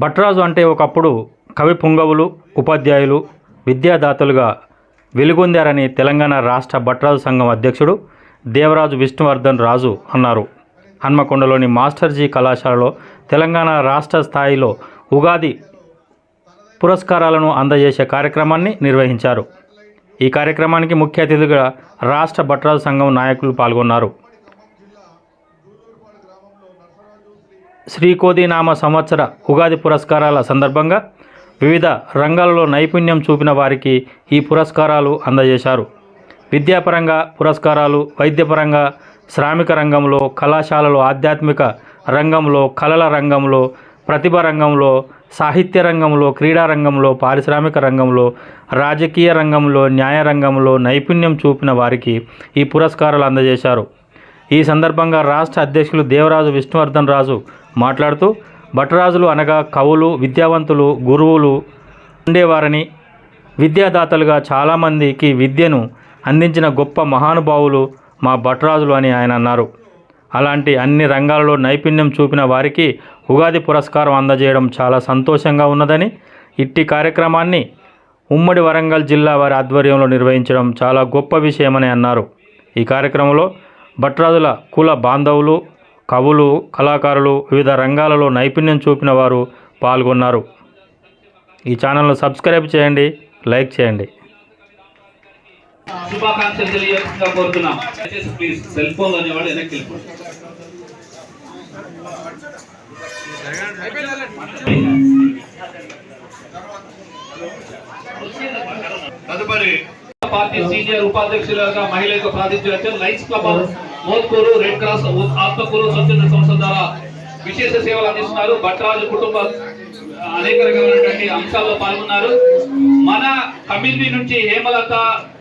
భట్రాజు అంటే ఒకప్పుడు కవి పుంగవులు ఉపాధ్యాయులు విద్యాదాతలుగా వెలుగొందారని తెలంగాణ రాష్ట్ర భట్రాజు సంఘం అధ్యక్షుడు దేవరాజు విష్ణువర్ధన్ రాజు అన్నారు. హన్మకొండలోని మాస్టర్జీ కళాశాలలో తెలంగాణ రాష్ట్ర స్థాయిలో ఉగాది పురస్కారాలను అందజేసే కార్యక్రమాన్ని నిర్వహించారు. ఈ కార్యక్రమానికి ముఖ్య అతిథిగా రాష్ట్ర భట్రాజు సంఘం నాయకులు పాల్గొన్నారు. శ్రీకోదినామ సంవత్సర ఉగాది పురస్కారాల సందర్భంగా వివిధ రంగాలలో నైపుణ్యం చూపిన వారికి ఈ పురస్కారాలు అందజేశారు. విద్యాపరంగా పురస్కారాలు వైద్యపరంగా శ్రామిక రంగంలో కళాశాలలో ఆధ్యాత్మిక రంగంలో కళల రంగంలో ప్రతిభ రంగంలో సాహిత్య రంగంలో క్రీడా రంగంలో పారిశ్రామిక రంగంలో రాజకీయ రంగంలో న్యాయ రంగంలో నైపుణ్యం చూపిన వారికి ఈ పురస్కారాలు అందజేశారు. ఈ సందర్భంగా రాష్ట్ర అధ్యక్షులు దేవరాజు విష్ణువర్ధన్ రాజు మాట్లాడుతూ భట్టరాజులు అనగా కవులు విద్యావంతులు గురువులు ఉండేవారని విద్యాదాతలుగా చాలామందికి విద్యను అందించిన గొప్ప మహానుభావులు మా భట్టరాజులు అని ఆయన అన్నారు. అలాంటి అన్ని రంగాలలో నైపుణ్యం చూపిన వారికి ఉగాది పురస్కారం అందజేయడం చాలా సంతోషంగా ఉన్నదని ఇట్టి కార్యక్రమాన్ని ఉమ్మడి వరంగల్ జిల్లా వారి ఆధ్వర్యంలో నిర్వహించడం చాలా గొప్ప విషయమని అన్నారు. ఈ కార్యక్రమంలో భట్రాజుల కుల బాంధవులు కవులు కళాకారులు వివిధ రంగాలలో నైపుణ్యం చూపిన వారు పాల్గొన్నారు. ఈ ఛానల్ను సబ్స్క్రైబ్ చేయండి లైక్ చేయండి. శుభాకాంక్షలు తెలియజేస్తుందిగా కోరుతున్నాం. దయచేసి ప్లీజ్ సెల్ ఫోన్ అనేవాడు వెనక్కి వెళ్ళిపోండి. తదుపరి పార్టీ సీనియర్ ఉపాధ్యక్షులుగా మహిళలకు ప్రాతినిధ్యం వచ్చారు Lions club Motkur Red Cross Atmakur స్వచ్ఛంద సంస్థ ద్వారా విశేష సేవలు అందిస్తున్నారు. భట్రాజు కుటుంబ అనేక రకమైనటువంటి అంశాల్లో పాల్గొన్నారు. మన కమ్యూనిటీ నుంచి హేమలత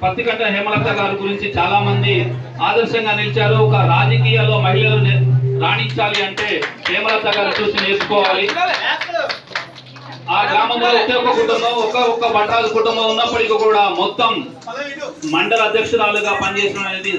పత్తికంట హేమలత గారి గురించి చాలా మంది ఆదర్శంగా నిలిచారు. ఒక రాజకీయాల్లో మహిళలు రాణించాలి అంటే హేమలత గారు చూసి నేర్చుకోవాలి. ఆ గ్రామంలో ఒకే ఒక కుటుంబం ఒక ఒక్క భట్రాజు కుటుంబం ఉన్నప్పటికీ కూడా మొత్తం మండల అధ్యక్షురాలుగా పనిచేసిన అనేది